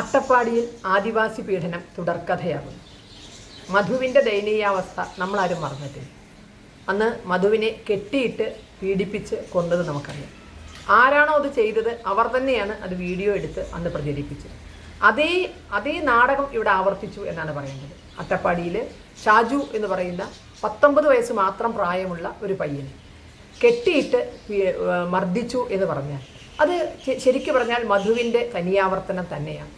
അട്ടപ്പാടിയിൽ ആദിവാസി പീഡനം തുടർക്കഥയാകുന്നു. മധുവിന്റെ ദയനീയാവസ്ഥ നമ്മളാരും മറന്നിട്ടില്ല. അന്ന് മധുവിനെ കെട്ടിയിട്ട് പീഡിപ്പിച്ച് കൊണ്ടത് നമുക്കറിയാം. ആരാണോ അത് ചെയ്തത് അവർ തന്നെയാണ് അത് വീഡിയോ എടുത്ത് അന്ന് പ്രചരിപ്പിച്ചത്. അതേ അതേ നാടകം ഇവിടെ ആവർത്തിച്ചു എന്നാണ് പറയുന്നത്. അട്ടപ്പാടിയിൽ ഷാജു എന്ന് പറയുന്ന പത്തൊമ്പത് വയസ്സ് മാത്രം പ്രായമുള്ള ഒരു പയ്യനെ കെട്ടിയിട്ട് മർദ്ദിച്ചു എന്ന് പറഞ്ഞാൽ. അത് ശരിക്കു പറഞ്ഞാൽ മധുവിന്റെ കനിയാവർത്തനം തന്നെയാണ്.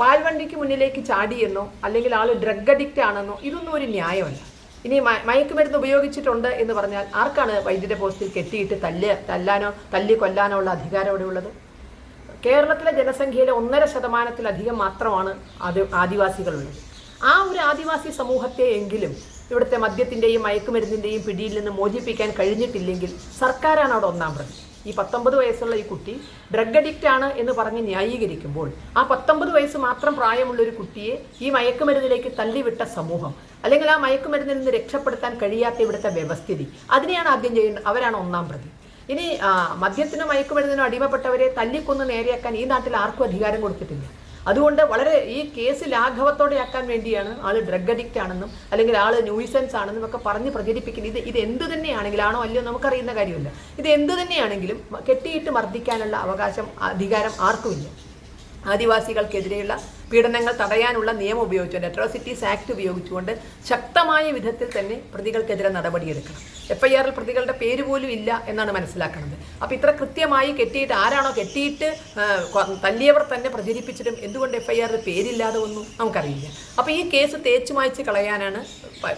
പാൽവണ്ടിക്ക് മുന്നിലേക്ക് ചാടിയെന്നോ അല്ലെങ്കിൽ ആൾ ഡ്രഗ് അഡിക്റ്റ് ആണെന്നോ ഇതൊന്നും ഒരു ന്യായമല്ല. ഇനി മയക്കുമരുന്ന് ഉപയോഗിച്ചിട്ടുണ്ട് എന്ന് പറഞ്ഞാൽ ആർക്കാണ് വൈദ്യുത പോസ്റ്റിൽ കെട്ടിയിട്ട് തല്ല് തല്ലാനോ തല്ലി കൊല്ലാനോ ഉള്ള അധികാരം അവിടെ ഉള്ളത്? കേരളത്തിലെ ജനസംഖ്യയിലെ ഒന്നര ശതമാനത്തിലധികം മാത്രമാണ് ആദി ആദിവാസികളുള്ളത്. ആ ഒരു ആദിവാസി സമൂഹത്തെ എങ്കിലും ഇവിടുത്തെ മദ്യത്തിന്റെയും മയക്കുമരുന്നിന്റെയും പിടിയിൽ നിന്ന് മോചിപ്പിക്കാൻ കഴിഞ്ഞിട്ടില്ലെങ്കിൽ സർക്കാരാണ് അവിടെ ഒന്നാം പ്രതി. ഈ പത്തൊമ്പത് വയസ്സുള്ള ഈ കുട്ടി ഡ്രഗ് അഡിക്റ്റ് ആണ് എന്ന് പറഞ്ഞ് ന്യായീകരിക്കുമ്പോൾ ആ പത്തൊമ്പത് വയസ്സ് മാത്രം പ്രായമുള്ള ഒരു കുട്ടിയെ ഈ മയക്കുമരുന്നിലേക്ക് തള്ളിവിട്ട സമൂഹം അല്ലെങ്കിൽ ആ മയക്കുമരുന്നിൽ നിന്ന് രക്ഷപ്പെടുത്താൻ കഴിയാത്ത ഇവിടുത്തെ വ്യവസ്ഥിതി അതിനെയാണ് ആദ്യം ചെയ്യേണ്ടത് അവരാണ് ഒന്നാം പ്രതി. ഇനി മദ്യത്തിനും മയക്കുമരുന്നിനും അടിമപ്പെട്ടവരെ തല്ലിക്കൊന്ന് നേരെയാക്കാൻ ഈ നാട്ടിൽ ആർക്കും അധികാരം കൊടുത്തിട്ടില്ല. അതുകൊണ്ട് വളരെ ഈ കേസ് ലാഘവത്തോടെ ആക്കാൻ വേണ്ടിയാണ് ആൾ ഡ്രഗ് അഡിക്റ്റ് ആണെന്നും അല്ലെങ്കിൽ ആൾ ന്യൂയിസൻസ് ആണെന്നും ഒക്കെ പറഞ്ഞ് പ്രചരിപ്പിക്കുന്നത്. ഇത് ഇത് എന്ത് തന്നെയാണെങ്കിലാണോ അല്ലയോ നമുക്കറിയുന്ന കാര്യമില്ല. ഇത് എന്ത് തന്നെയാണെങ്കിലും കെട്ടിയിട്ട് മർദ്ദിക്കാനുള്ള അവകാശം അധികാരം ആർക്കുമില്ല. ആദിവാസികൾക്കെതിരെയുള്ള പീഡനങ്ങൾ തടയാനുള്ള നിയമം ഉപയോഗിച്ചുകൊണ്ട് അട്രോസിറ്റീസ് ആക്ട് ഉപയോഗിച്ചുകൊണ്ട് ശക്തമായ വിധത്തിൽ തന്നെ പ്രതികൾക്കെതിരെ നടപടിയെടുക്കണം. എഫ് ഐ ആറിൽ പ്രതികളുടെ പേര് പോലും ഇല്ല എന്നാണ് മനസ്സിലാക്കുന്നത്. അപ്പോൾ ഇത്ര കൃത്യമായി കെട്ടിയിട്ട് ആരാണോ കെട്ടിയിട്ട് തല്ലിയവർ തന്നെ പ്രചരിപ്പിച്ചിട്ടും എന്തുകൊണ്ട് എഫ് ഐ ആറിൽ പേരില്ലാതെ ഒന്നും നമുക്കറിയില്ല. അപ്പോൾ ഈ കേസ് തേച്ചു മായ്ച്ച് കളയാനാണ്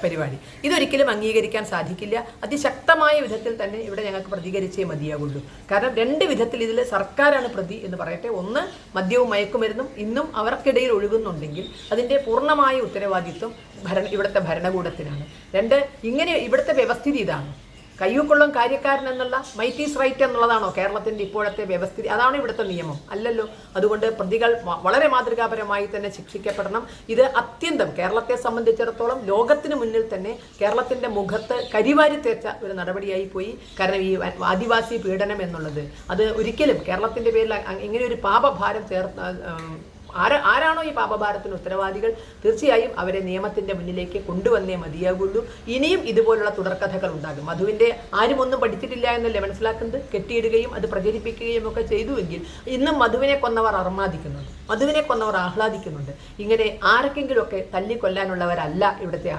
പരിപാടി. ഇതൊരിക്കലും അംഗീകരിക്കാൻ സാധിക്കില്ല. അതിശക്തമായ വിധത്തിൽ തന്നെ ഇവിടെ ഞങ്ങൾക്ക് പ്രതികരിച്ചേ മതിയാകുള്ളൂ കാരണം രണ്ട് വിധത്തിൽ ഇതിൽ സർക്കാരാണ് പ്രതി എന്ന് പറയട്ടെ. ഒന്ന് മദ്യവും മയക്കുമരുന്നും ഇന്നും അവർക്കിടയിൽ ഒഴുകുന്നുണ്ടെങ്കിൽ അതിന്റെ പൂർണമായ ഉത്തരവാദിത്വം ഭരണ ഇവിടുത്തെ ഭരണകൂടത്തിനാണ്. രണ്ട് ഇങ്ങനെ ഇവിടുത്തെ വ്യവസ്ഥിതി ഇതാണ്. കയ്യൂക്കുള്ളം കാര്യക്കാരൻ എന്നുള്ള മൈറ്റീസ് റൈറ്റ് എന്നുള്ളതാണോ കേരളത്തിന്റെ ഇപ്പോഴത്തെ വ്യവസ്ഥിതി? അതാണ് ഇവിടുത്തെ നിയമം. അല്ലല്ലോ. അതുകൊണ്ട് പ്രതികൾ വളരെ മാതൃകാപരമായി തന്നെ ശിക്ഷിക്കപ്പെടണം. ഇത് അത്യന്തം കേരളത്തെ സംബന്ധിച്ചിടത്തോളം ലോകത്തിന് മുന്നിൽ തന്നെ കേരളത്തിന്റെ മുഖത്ത് കരിവാരി തേച്ച ഒരു നടപടിയായി പോയി. കാരണം ഈ ആദിവാസി പീഡനം എന്നുള്ളത്. അത് ഒരിക്കലും കേരളത്തിന്റെ പേരിൽ ഇങ്ങനെ ഒരു പാപഭാരം ചേർത്ത് ആര ആരാണോ ഈ പാപഭാരത്തിന് ഉത്തരവാദികൾ? തീർച്ചയായും അവരെ നിയമത്തിന്റെ മുന്നിലേക്ക് കൊണ്ടുവന്നേ മതിയാകുള്ളൂ. ഇനിയും ഇതുപോലുള്ള തുടർക്കഥകൾ ഉണ്ടാകും. മധുവിന്റെ ആരും ഒന്നും പഠിച്ചിട്ടില്ല എന്നല്ലേ മനസ്സിലാക്കുന്നത്? കെട്ടിയിടുകയും അത് പ്രചരിപ്പിക്കുകയും ഒക്കെ ചെയ്തുവെങ്കിൽ ഇന്നും മധുവിനെ കൊന്നവർ അർമാദിക്കുന്നുണ്ട്. മധുവിനെ കൊന്നവർ ആഹ്ലാദിക്കുന്നുണ്ട്. ഇങ്ങനെ ആരൊക്കെങ്കിലുമൊക്കെ തല്ലിക്കൊല്ലാനുള്ളവരല്ല ഇവിടുത്തെ